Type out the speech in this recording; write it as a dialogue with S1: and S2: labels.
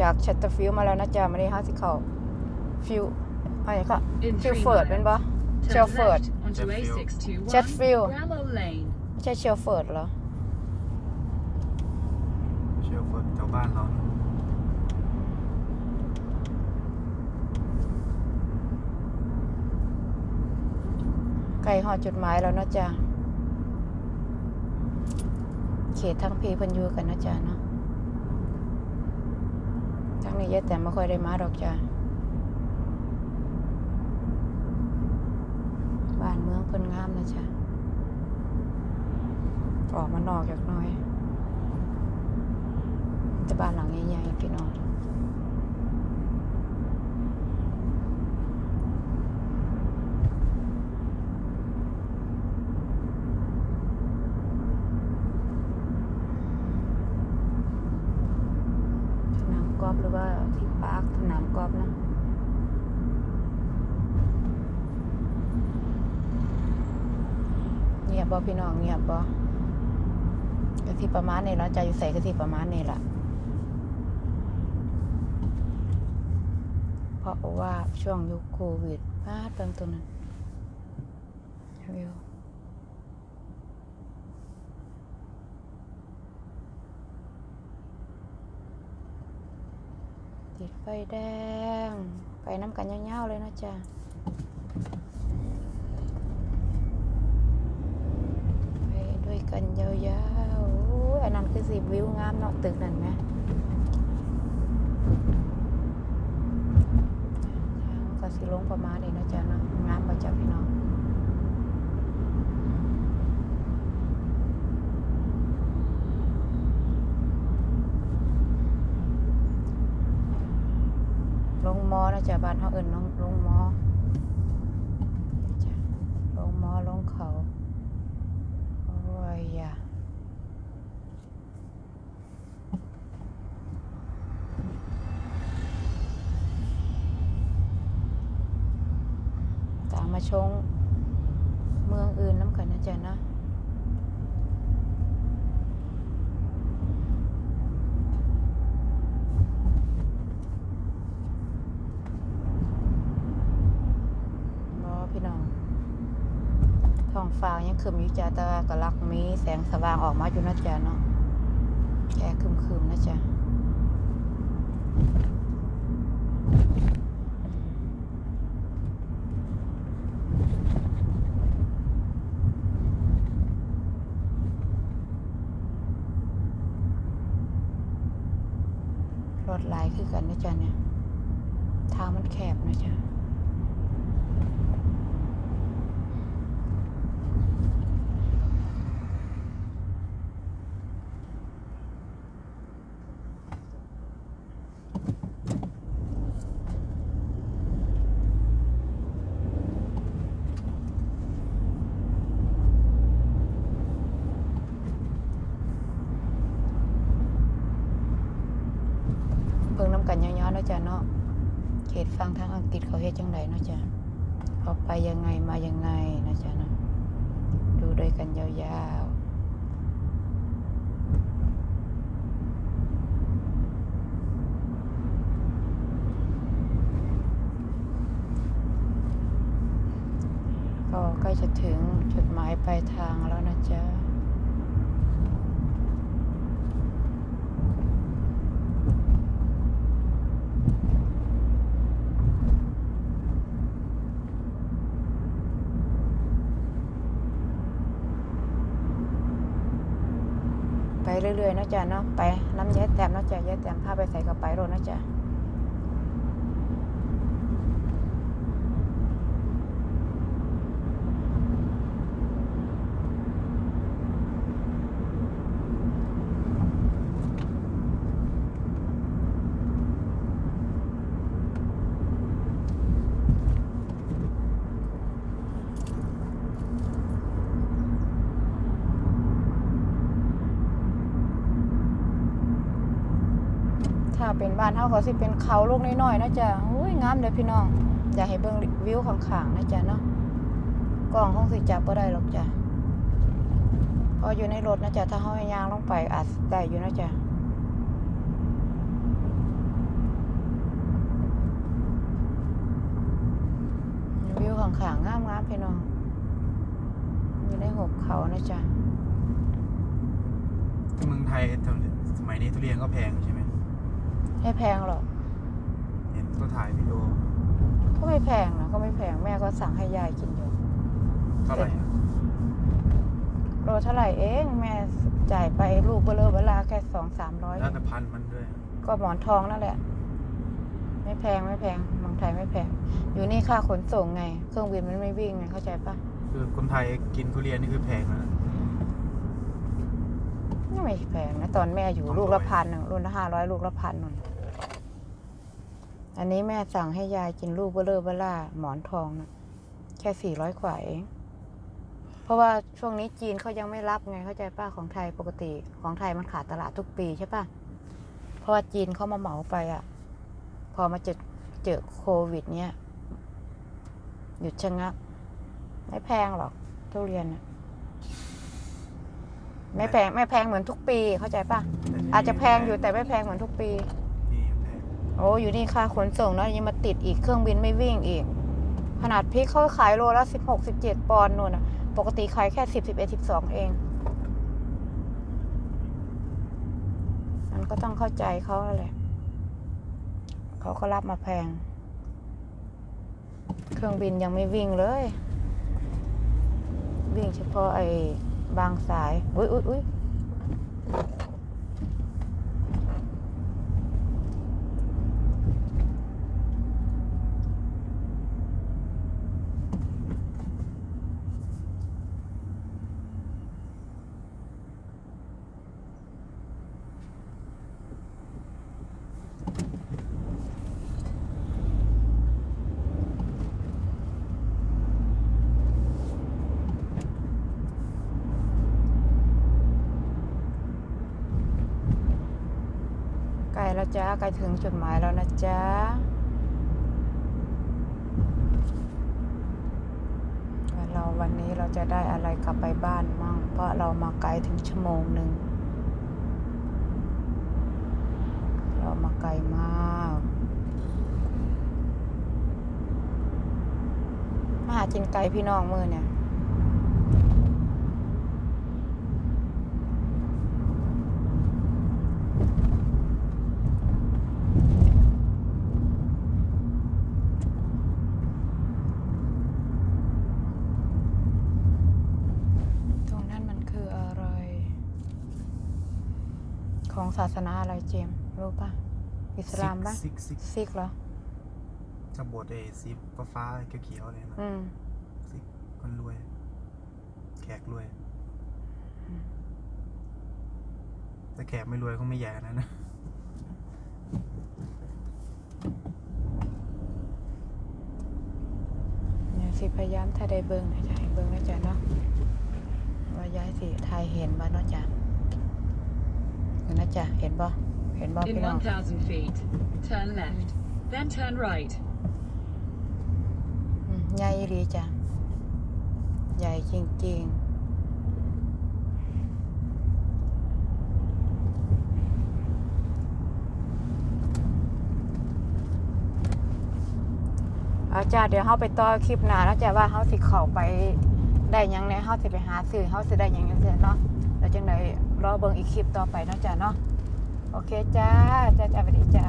S1: จากชัตเตอร์ฟิลมาแล้วนะจ๊ะมาได้ห้าสิเข้าฟิลอะไรก็
S2: In
S1: ฟิล
S2: three
S1: เฟิร์ดเป็น
S2: miles,
S1: ปะ
S2: turn
S1: เชลเฟิร์ด
S2: left onto
S3: Chetfield.
S2: A621
S1: Chetfield.
S2: Bramall Lane.
S1: ไม่ใช่เชลเฟิร์ดเหรอ
S3: เชลเฟิร์ดแถวบ้านเรานะ
S1: ไก่หอดจุดหมายแล้วนะจ๊ะเขตทั้งพีเพันอยูกันนะจ๊ะเนาะทั้ง นี้ยายแต่ไม่ค่อยได้มาดอกจ้าบ้านเมืองเพิ่นงามนะจ๊ะออกมานอกจากน้อยแต่บ้านหลังใหญ่ๆพี่น้องสนามกอล์ฟหรือว่าที่ปาร์คส นามกอล์ฟนะเงียบบ่พี่น้องเงียบบ่ก็ที่ประมาณนี้เนาะใจอยู่ใส่ก็ที่ประมาณนี้ล่ะ เพราะว่าช่วงยุคโควิดพลาดเบิ่งตัวนั้นวิว ติดไฟแดง ไปน้ำกันยาวๆเลยนะจ๊ะไปด้วยกันยาวๆอันนั้นคือสิวิวงามเนาะตึกนั่นไหมทางก็สิลงประมาณนี้นะจ๊ะเนาะงามมาจากพี่น้อง ลงมอนะจ๊ะบ้านเฮาเอิ้นน้องลงมอจ้ะลงมอลงเขาโอ้ยอย่าตามมาชงเมืองอื่นน้ำกันนะจ๊ะนะ บอพี่น้อง ท้ องฟ้ายังคืมอยู่จ้ะแต่ว่าก็ลักมีแสงสว่างออกมาอยู่นะจ๊ะเนาะแค่คืมคืมๆนะจ๊ะรถหลายคือกันนะจ๊ะเนี่ยทางมันแคบนะจ๊ะ เบิ่งน้ำกันย้อนๆเนาะ จ๊ะเนาะเขตฟังทางอังกฤษเขาเฮ็ดจังไดเนาะจ๊ะเขาไปยังไงมายังไงนะจ๊ะเนาะดูด้วยกันยาวๆก็ใกล้จะถึงจุดหมายปลายทางแล้วนะจ๊ะ ไปเรื่อยๆนาะจ๊ะเนาะไปน้ำเย้แต้มนาะจ๊ะเย้แต้มพาไปใส่กระไปรถนาะจ๊ะ เป็นบ้านเท่าก็สิเป็นเขาลูกน้อยๆนะจ๊ะอุ้ยงามเลยพี่น้องจะให้เบิ่งวิวข้างๆนะจ๊ะเนาะกล้องคงสิจับก็ได้หรอกจ้ะพออยู่ในรถนะจ๊ะถ้าเฮายางลงไปอาจจะได้อยู่นะจ๊ะวิวข้างๆงามๆพี่น้องอยู่ในหุบเขานะจ๊ะ
S3: เมืองไทยสมัยนี้ทุเรียนก็แพงใช่ไหม
S1: ไม่แพงหรอก
S3: เห็นก็ถ่ายวิดีโอ
S1: ก็ไม่แพงนะก็ไม่แพงแม่ก็สั่งให้ยายกินอยู่
S3: เท่าไหร่อะ
S1: โลเท่าไหร่เองแม่จ่ายไปลูกเบลอเวลาแค่สองสามร้อย
S3: แล้วแต่พันธุ์มันด้วย
S1: ก็หมอนทองนั่นแหละ ไม่แพงไม่แพงเมืองไทยไม่แพง อยู่นี่ค่าขนส่งไง เครื่องบินมันไม่วิ่งไงเข้าใจปะ
S3: คือคนไทยกินทุเรียนนี่คือแพงแล้วนะ
S1: ไม่แพงนะตอนแม่อยู่
S3: สองร้อย
S1: ลูกละพันหนึ่งรุ่นละห้าร้อยลูกละพันหนึ่ง อันนี้แม่สั่งให้ยายกินลูกเบลอเบล่าหมอนทองนะแค่สี่ร้อยกว่าเองเพราะว่าช่วงนี้จีนเขายังไม่รับไงเข้าใจป้าของไทยปกติของไทยมันขาดตลาดทุกปีใช่ป่ะ เพราะว่าจีนเขามาเหมาไปอะ่ะ พอมาเจอเจอโควิด เนี้ยหยุดชะงัก ไม่แพงหรอกทุเรียนนะไม่แพงไม่แพงเหมือนทุกปีเข้าใจปะ
S3: แต่ที่นี่
S1: อาจจะแพงอยู่แต่ไม่แพงเหมือนทุกปี โอ้อยู่นี่ค่าขนส่งแล้วยังมาติดอีกเครื่องบินไม่วิ่งอีก ขนาดพริกเขาขายโลละสิบหกสิบเจ็ดปอนด์นู่นนะปกติขายแค่สิบสิบเอ็ดสิบสองเอง มันก็ต้องเข้าใจเขาแหละเขาก็รับมาแพง เครื่องบินยังไม่วิ่งเลย วิ่งเฉพาะไอ้บางสาย อุ้ยอุ้ยอุ้ย แล้วจ้าใกล้ถึงจุดหมายแล้วนะจ๊ะว่าเราวันนี้เราจะได้อะไรกลับไปบ้านมั่ง เพราะเรามาไกลถึงชั่วโมงหนึ่ง เรามาไกลมากมาหาจินไก่พี่น้องมือเนี่ย ตรงนั้นมันคืออะไร ของศาสนาอะไรเจมส์รู้ปะอิสลามปะ
S3: ซิกซิกซิก
S1: ซิกเหรอ
S3: จะบดเอซีฟ้าฟ้าๆเขียวๆเลยนะ
S1: อืม
S3: ซิกคนรวย แขกรวย แต่แขกไม่รวยก็ไม่ใหญ่ขนาดนะ
S1: เนี่ยสิพยายามถ้าได้เบิ้งนะจ๊ะให้เบิ้งนะจ๊ะเนาะว่าย้ายสิทายเห็นบ่เนาะจ๊ะเห็นนะ จ๊ะเห็นบ่เห็นบ่
S2: In
S1: พี่น้อง
S2: 1,000 feet, turn left, then turn right.
S1: อืมใหญ่อีหลีจ้ะ ใหญ่จริง ๆ เอาจ้าเดี๋ยวเฮาไปต่อคลิปหน้าแล้วจ้ะว่าเฮาสิเข้าไปได้หยังแหน่เฮาสิไปหาซื้อเฮาสิได้หยังจังซี่เนาะแล้วจังได รอเบิ่งอีกคลิปต่อไปเนาะจ้ะเนาะโอเคจ้าจ้าจ้าสวัสดีจ้า